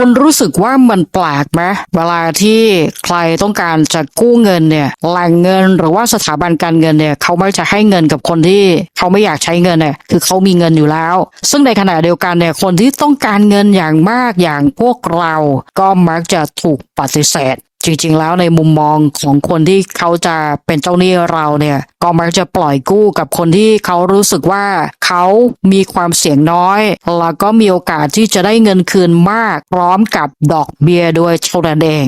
คุณรู้สึกว่ามันแปลกไหมเวลาที่ใครต้องการจะกู้เงินเนี่ยแหล่งเงินหรือว่าสถาบันการเงินเนี่ยเขาไม่จะให้เงินกับคนที่เขาไม่อยากใช้เงินเนี่ยคือเขามีเงินอยู่แล้ว ซึ่งในขณะเดียวกันเนี่ยคนที่ต้องการเงินอย่างมากอย่างพวกเรา ก็มักจะถูกปฏิเสธ จริง ๆ แล้วในมุมมองของคนที่เขาจะเป็นเจ้าหนี้เราเนี่ยก็มักจะปล่อยกู้กับคนที่เขารู้สึกว่าเขามีความเสี่ยงน้อย แล้วก็มีโอกาสที่จะได้เงินคืนมาก พร้อมกับดอกเบี้ยด้วยเท่านั้นเอง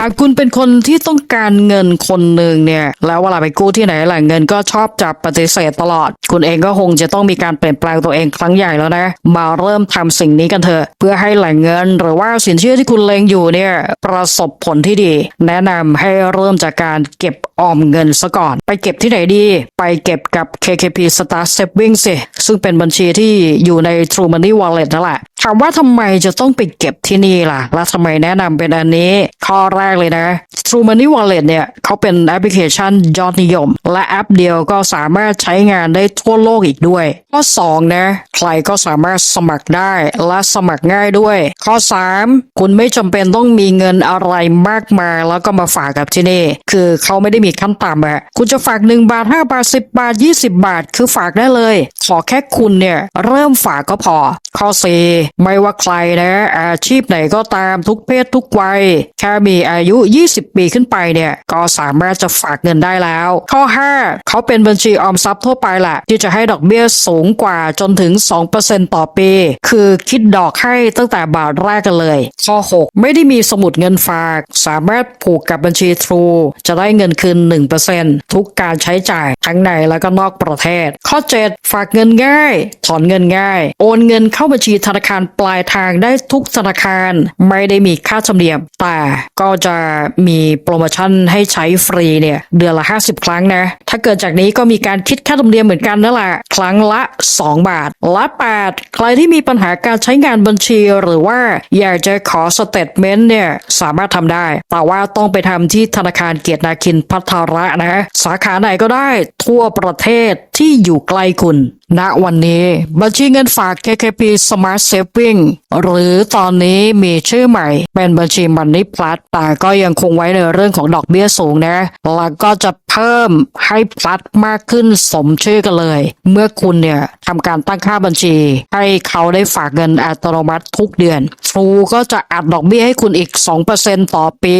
หากคุณเป็นคนที่ต้องการเงินคนหนึ่งเนี่ย แล้วเวลาไปกู้ที่ไหนแหล่งเงินก็ชอบจับปฏิเสธตลอด คุณเองก็คงจะต้องมีการเปลี่ยนแปลงตัวเองครั้งใหญ่แล้วนะ มาเริ่มทำสิ่งนี้กันเถอะ เพื่อให้แหล่งเงินหรือว่าสินเชื่อที่คุณเลงอยู่เนี่ยประสบผลที่ดี แนะนำให้เริ่มจากการเก็บออมเงินซะก่อน ไปเก็บที่ไหนดี ไปเก็บกับ KKP Star Saving สิซึ่งเป็นบัญชีที่อยู่ใน True Money Wallet นั่นแหละถามว่าทำไมจะต้องไปเก็บที่นี่ล่ะ และทำไมแนะนำเป็นอันนี้ ข้อแรกเลยนะ True Money Wallet เนี่ยเขาเป็นแอปพลิเคชันยอดนิยม และแอปเดียวก็สามารถใช้งานได้ทั่วโลกอีกด้วย ข้อ 2 นะ ใครก็สามารถสมัครได้และสมัครง่ายด้วย ข้อ 3 คุณไม่จำเป็นต้องมีเงินอะไรมากมายแล้วก็มาฝากกับที่นี่ คือเขาไม่ได้มีขั้นต่ำอะคุณจะฝาก 1 บาท 5 บาท 10 บาท 20 บาท คือฝากได้เลย ขอแค่คุณเนี่ยเริ่มฝากก็พอ ข้อ 4 ไม่ว่าใครนะอาชีพไหนก็ตามทุกเพศทุกวัย แค่มีอายุ 20 ปีขึ้นไปเนี่ยก็สามารถจะฝากเงินได้แล้ว ข้อ 5 เขาเป็นบัญชีออมทรัพย์ทั่วไปแหละที่จะให้ดอกเบี้ยสูงกว่าจนถึง 2%ต่อปี คือคิดดอกให้ตั้งแต่บาทแรกกันเลย ข้อ 6 ไม่ได้มีสมุดเงินฝาก สามารถผูกกับบัญชี True จะได้เงินคืน 1%ทุกการใช้จ่ายทั้งในและก็นอกประเทศ ข้อ 7 ฝากเงินง่าย ถอนเงินง่าย โอนเงินเข้าบัญชีธนาคารปลายทางได้ทุกธนาคาร ไม่ได้มีค่าธรรมเนียม แต่ก็จะมีโปรโมชั่นให้ใช้ฟรีเนี่ยเดือนละ 50 ครั้งนะ ถ้าเกิดจากนี้ก็มีการคิดค่าธรรมเนียมเหมือนกันนั่นแหละครั้งละ 2 บาท ละ 8 ใครที่มีปัญหาการใช้งานบัญชีหรือว่าอยากจะขอสเตทเมนต์เนี่ยสามารถทำได้ แต่ว่าต้องไปทำที่ธนาคารเกียรตินาคินพัทระนะ สาขาไหนก็ได้ทั่วประเทศที่อยู่ใกล้คุณณวันนี้บัญชีเงินฝาก KKP Smart Saving หรือตอนนี้มีชื่อใหม่ เป็นบัญชี Money Plus แต่ก็ยังคงไว้ในเรื่องของดอกเบี้ยสูงนะ แล้วก็จะเพิ่มให้พลัดมากขึ้นสมชื่อกันเลย เมื่อคุณเนี่ยทำการตั้งค่าบัญชี ให้เขาได้ฝากเงินอัตโนมัติทุกเดือน True ก็จะอัดดอกเบี้ยให้คุณอีก 2%ต่อปี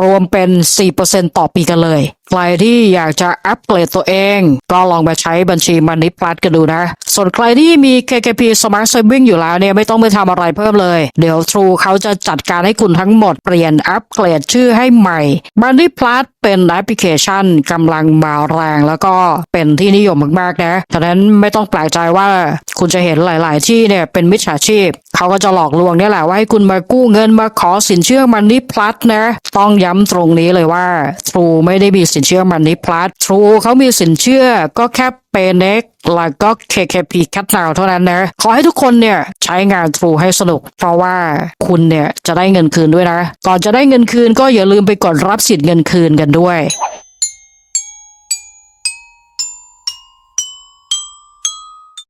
รวมเป็น 4%ต่อปีกันเลยใครที่อยากจะอัปเกรดตัวเอง ก็ลองมาใช้บัญชีมันนิพลัสกันดูนะ ส่วนใครที่มี KKP Smart Saving อยู่แล้วเนี่ย ไม่ต้องไปทำอะไรเพิ่มเลย เดี๋ยว True เขาจะจัดการให้คุณทั้งหมดเปลี่ยนอัปเกรดชื่อให้ใหม่มันนิพลัส เป็นแอปพลิเคชันกำลังมาแรงแล้วก็เป็นที่นิยมมากๆนะฉะนั้นไม่ต้องแปลกใจว่าคุณจะเห็นหลาย ๆ ที่เนี่ยเป็นมิจฉาชีพ เขาก็จะหลอกลวงนี่แหละว่าให้คุณมากู้เงินมาขอสินเชื่อมันนี่พลัดนะ ต้องย้ำตรงนี้เลยว่า True ไม่ได้มีสินเชื่อมันนี่พลัด True เขามีสินเชื่อก็แค่ เปเน็กแล้วก็ KKP คัดนาวเท่านั้นนะ ขอให้ทุกคนเนี่ยใช้งาน True ให้สนุก เพราะว่าคุณเนี่ยจะได้เงินคืนด้วยนะ ก่อนจะได้เงินคืนก็อย่าลืมไปกดรับสิทธิ์เงินคืนกันด้วย